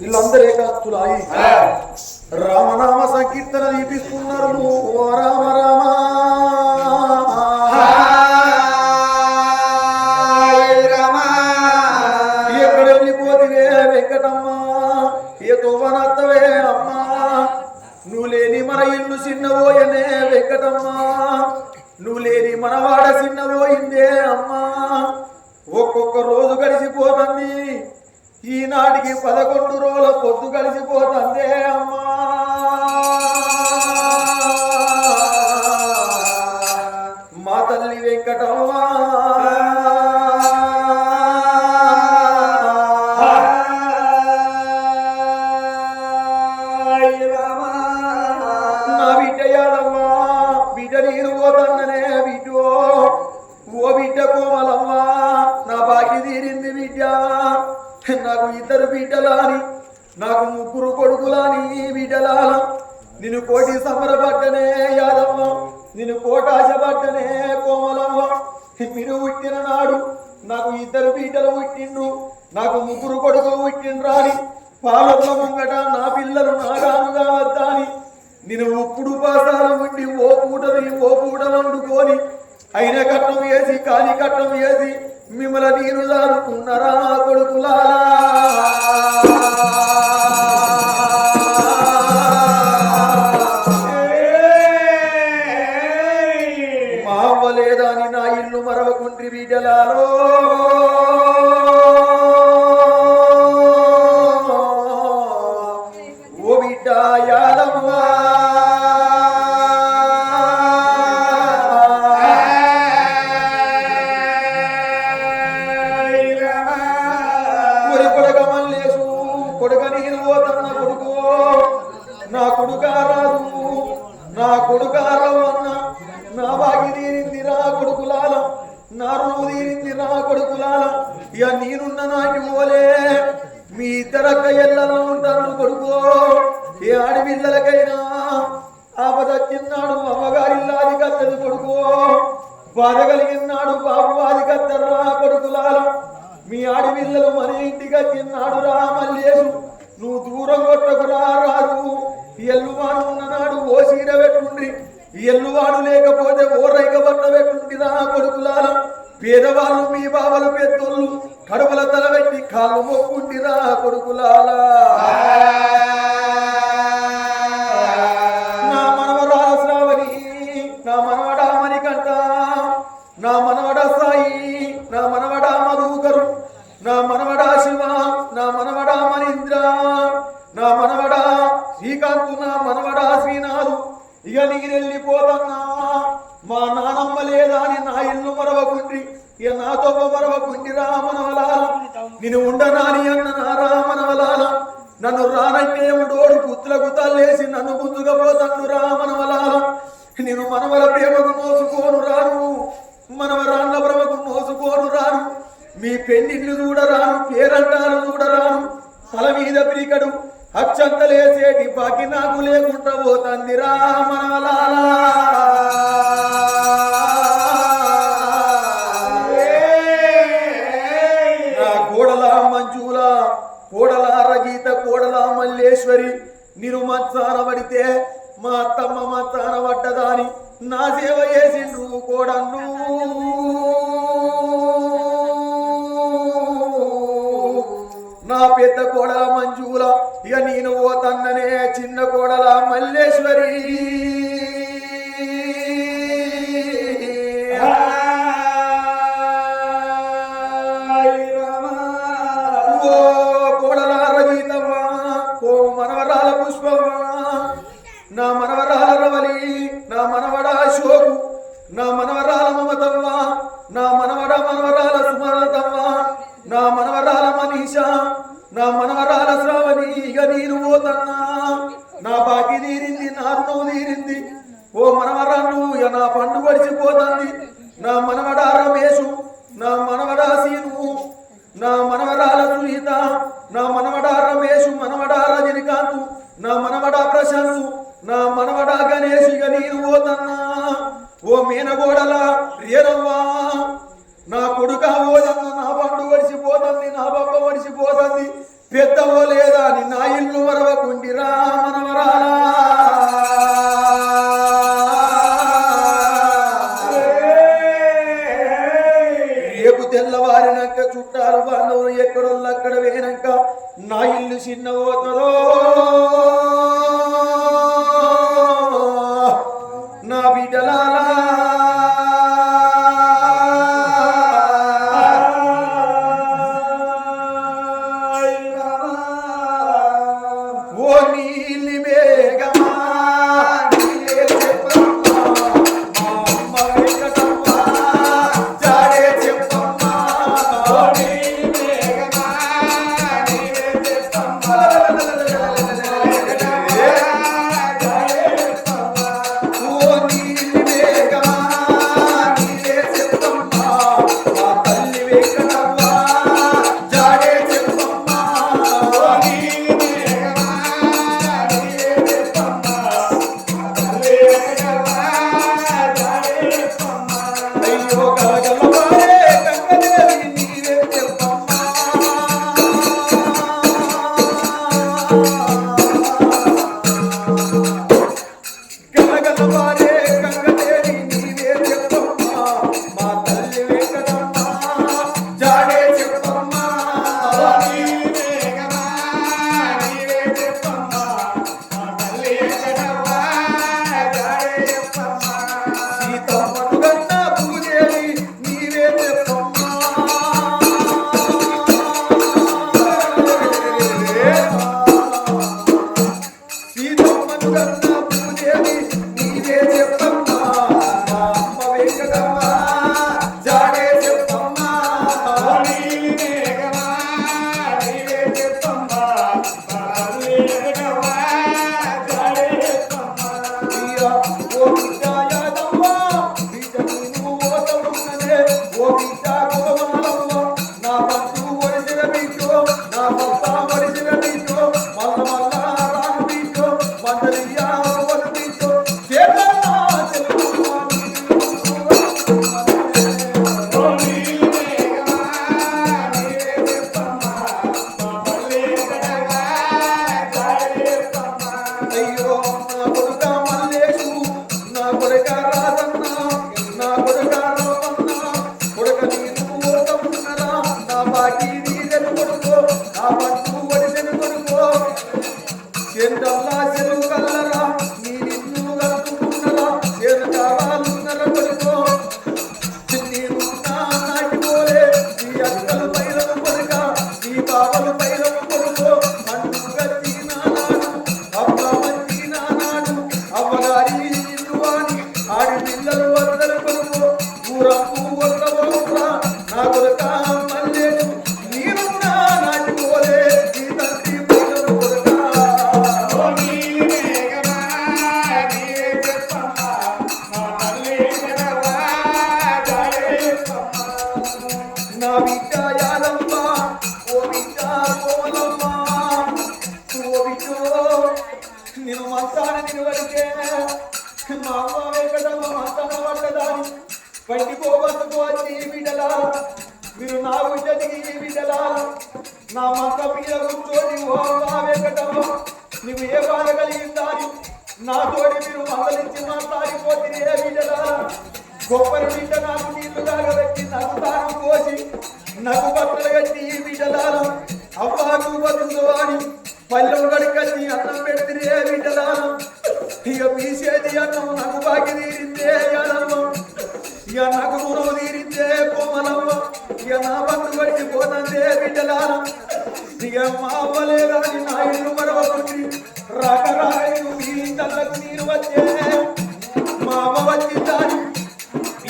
వీళ్ళందరూ ఏకాస్తులాయి. రామనామ సంకీర్తన దీపిస్తున్నారు ఓ రామ రామ. ఎక్కడ వెళ్ళిపోతివే వెంకటమ్మ? ఏ తోవనత్తవే అమ్మా? నువ్వు లేని మన ఇల్లు చిన్నబోయనే వెంకటమ్మ. నువ్వు లేని మనవాడ చిన్నబోయిందే అమ్మా. ఈనాటికి పదకొండు రోజుల పొద్దు గడిచిపోతుందే అమ్మా. మా తల్లి వెంకటమ్మ. నా బిడ్డ యాదమ్మా బిడ్డ నేను పోతన్ననే బిడ్డో. ఓ బిడ్డ కోమలమ్మా నా బాకి తీరింది బిడ్డ. నాకు ఇద్దరు బిడ్డలాని నాకు ముగ్గురు కొడుకులాని బిడ్డలాల నిన్ను కోటి సంబరపడ్డనే యాదమ్మ నిన్ను కోటాశపడ్డనే కోమలమ్మ. మీరు పుట్టిన నాడు నాకు ఇద్దరు బిడ్డలు పుట్టిండ్రు నాకు ముగ్గురు కొడుకులు పుట్టిండ్రు అని పాలకుల ముంగట నా పిల్లలు నాగానుగా వద్దాని నేను ఉప్పుడు పాసాలు ఉండి ఓ పూటది ఓ పూట వండుకొని అయిన కట్నం వేసి కాని కట్నం వేసి మిమ్మల్ని నీరు దారుకున్నారా కొడుకులారా మా అవ్వ లేదని నా ఇల్లు మరవకుండ్రి బిడ్డలాలో ఒరి కొడక మల్లేసు కొడుక నీరు కొడుకు. నా కొడుకారాదు నా కొడుకారావు అన్న నా బాగి తీరింది నా కొడుకులాల నా రుణము తీరింది నా కొడుకులాల ఇక నేనున్న నాటి పోలే మీ ఇద్దరక్క ఎల్లలో ఉంటాను కొడుకు. ఏ ఆడపిల్లలకైనా ఆపద చిన్నాడు అమ్మగారిల్లాది కత్తది కొడుకు. బాధ కలిగినాడు బాబు అది కత్తరా కొడుకులాల మీ ఆడపిల్లలు మన ఇంటికి తిన్నాడు రా మల్లేసు నువ్వు దూరం కొట్టకురా రాదు ఎల్లువాడు ఉన్ననాడు ఓ సీర పెట్టుండ్రి. ఎల్లువాడు లేకపోతే ఓ రైక బట్ట పెట్టుండి నా కొడుకులాల పేదవాళ్ళు మీ బావలు పెద్దోళ్ళు కడుపుల తల పెట్టి మొక్కుండి నా కొడుకులాలా. ఇక నాతో మరవకుండి రా నేను ఉండనాని అన్న నా రామనవలాల నన్ను రానంటే డోడు గుత్తులకు తల్లేసి నన్ను గుంజుగా పోతన్ను రామనవలాల నేను మనవల ప్రేమకు మోసుకోను రాను. మనవ రాన్న భ్రమకు మోసుకోను రాను. మీ పెళ్ళిళ్ళు చూడరాను పేరంటారు చూడరాను తల మీద పిరికడు అచ్చంతలేసేటి బాకి నాకు లేకుండా పోతంది రామనవలాలా నా పెద్ద కోడల మంజుల ఇక నేను పోతన్ననే చిన్న కోడల మల్లేశ్వరి. ఓ కోడల రగీతమ్మ ఓ మనవరాల పుష్పమ్మ నా మనవరాల రవలి నా మనవడ అశోకు నా మనవరాల పారినాక చుట్టాలు బాంధవులు ఎక్కడోళ్ళు అక్కడ వేనాక నా ఇల్లు చిన్నపోతుందో everybody. బిడ్డలా నా మంత మీద కూర్చొని ఓ వెంకటమ్మ. నువ్వు ఏ బాధ కలిగిందాని నాతోటి మీరు మందలించి మాట్లాడిపోతుంది ఏ బిడ్డలా గొప్పని బిడ్డ నాకు నీళ్ళు తాగబెట్టి నాకు తాను పోసి నాకు బట్టలు కట్టి ఈ బిడ్డలాను అవ్వాకు బతుకు అని పల్లెం అన్నం పెడితే ఏ బిడ్డలాను ఇక పీసేది అన్నం నాకు బాకి తీరిందే యాదమ్మ ఇక నాకు తీరిందే ఇక నా బంధు పడికి పోతందే బిడ్డలాను ఇక మా అవ్వలే రాని నా ఇల్లు మరవకుండి రాక ఈ ఇంటలకు నీరు వచ్చే మా అమ్మ వచ్చిందాని.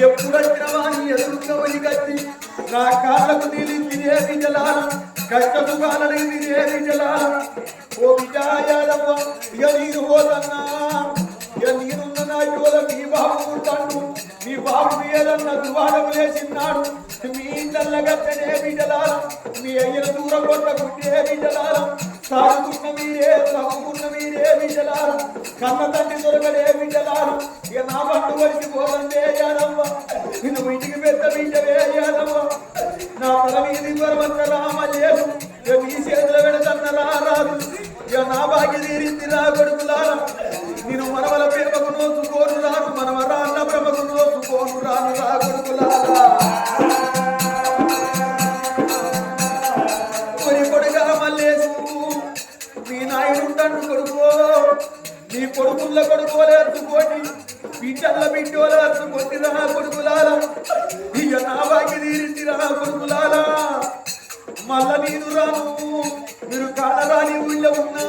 ఎప్పుడు వచ్చిన వాణి ఎదురుగా కట్టి నా కాళ్ళకు నీళ్ళు కష్ట సుఖాలను ఓ ఇక నీరు పోతన్నా. ఇక నీరున్న నా యోల మీ బాబు ఉంటాడు బాబు ఏదన్నా దువాడం లేచిన్నాడు మీ ఇంటల్ల గట్టనే బిడ్డలాల మీ అయ్యల దూర కొట్టకుంటే బిడ్డలాల సాగుకున్న మీరే తగ్గుకున్న మీరే బిడ్డలాల కన్న తండ్రి దొరకడే బిడ్డలాల ఇక నా బండు వచ్చి పోదండే యాదమ్మ నువ్వు ఇంటికి పెద్ద బిడ్డవే యాదమ్మ నా తల మీది వరవంత రామ లేదు ఇక మీ చేతుల పెడతన్న రాదు ఇక నా భాగ్య తీరింది నా కొడుకులారా. నీ కొడుకుల కొడుకోలే అర్థుకోటి బిడ్డల్ల బిడ్డోలే అర్థుకోటి రా కొడుకులాల. ఇక నా బాకి తీరింది రా కొడుకులాల. మళ్ళ నేను రాను మీరు కానరాని ఊళ్ళో ఉన్నా.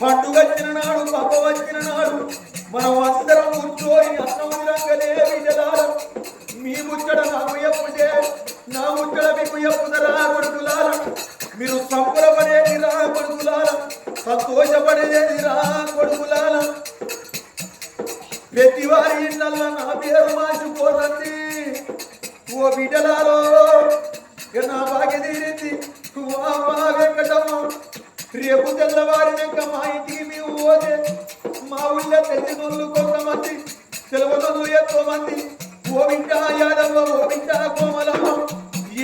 పండుగ వచ్చిన నాడు పప్ప వచ్చిన నాడు మనం అందరం కూర్చోని అన్నం రంగలే బిడ్డలాల మీ ముచ్చట నాకు ఎప్పుడే నా ముచ్చట మీకు ఎప్పుదరా పేరు ఓ బిడ్డలారో నా బాగా తీరింది. వెంకటమ్మ రేపు తెల్లవారినాక మా ఇంటికి మేము పోతే మా ఊళ్ళో తెలియనోళ్ళు కొంతమంది తెలవనోళ్ళు ఎక్కువ మంది ఓ బిడ్డ యాదమ్మ ఓ బిడ్డ కోమలమ్మ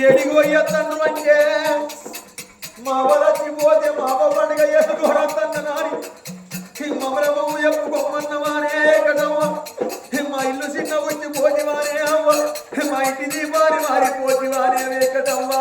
ఏడిగో ఎత్తను అంటే మా వలచి పోతే మా అవ్వ పండుగ చేసుకోవడం నాని. మమరమ్మ చెప్పుకోమన్నవానే కదమ్మ. మా ఇల్లు చిన్న వచ్చి పోతివానే అవ్వ. మా ఇంటి దీపాని మారి పోతివానే వేకటవ్వ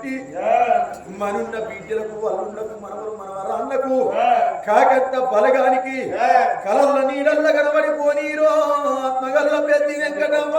చక్కగా మనున్న బిడ్డలకు అల్లుళ్ళకు మనవరు మనవరాళ్ళకు కాకంత బలగానికి కలల నీడల్ల కనబడిపోనీరో ఆత్మగల్ల పెద్ద వెంకటమ్మ